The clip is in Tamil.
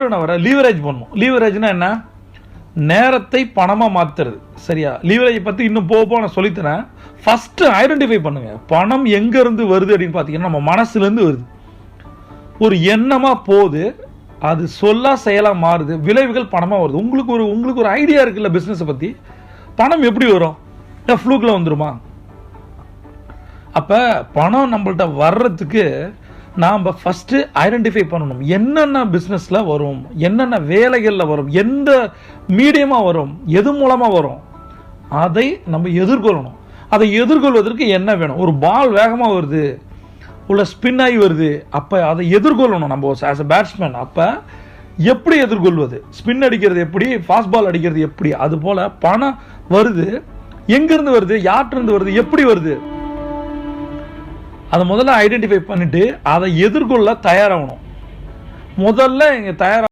வர லீவரேஜ் பண்ணும் லீவரேஜ்னா என்ன? நேரத்தை பணமாக மாற்றுறது சரியா? லீவரேஜ் பற்றி இன்னும் போக போக நான் சொல்லித்தரேன். ஃபஸ்ட்டு ஐடென்டிஃபை பண்ணுங்கள் பணம் எங்கேருந்து வருது அப்படின்னு பார்த்தீங்கன்னா நம்ம மனசுலேருந்து வருது. ஒரு எண்ணமாக போகுது. அது சொல்லா செயலாக மாறுது. விளைவுகள் பணமாக வருது. உங்களுக்கு ஒரு உங்களுக்கு ஒரு ஐடியா இருக்குல்ல பிஸ்னஸை பற்றி பணம் எப்படி வரும்? ஃப்ளூக்கில் வந்துருமா? அப்போ பணம் நம்மள்ட்ட வர்றதுக்கு நாம் ஃபஸ்ட்டு ஐடென்டிஃபை பண்ணணும். என்னென்ன பிஸ்னஸில் வரும்? என்னென்ன வேலைகளில் வரும்? எந்த மீடியமாக வரும்? எது மூலமாக வரும்? அதை நம்ம எதிர்கொள்ளணும். அதை எதிர்கொள்வதற்கு என்ன வேணும்? ஒரு பால் வேகமாக வருது. உள்ள ஸ்பின் ஆகி வருது. அப்போ அதை எதிர்கொள்ளணும் நம்ம. ஆஸ் அ பேட்ஸ்மேன் அப்போ எப்படி எதிர்கொள்வது? ஸ்பின் அடிக்கிறது எப்படி? ஃபாஸ்ட் பால் அடிக்கிறது எப்படி? அது போல் பணம் வருது. எங்கேருந்து வருது? யார்கிட்டருந்து வருது? எப்படி வருது? அதை முதல்ல ஐடென்டிஃபை பண்ணிட்டு அதை எதிர்கொள்ள தயாராகணும். முதல்ல இங்கே தயாராக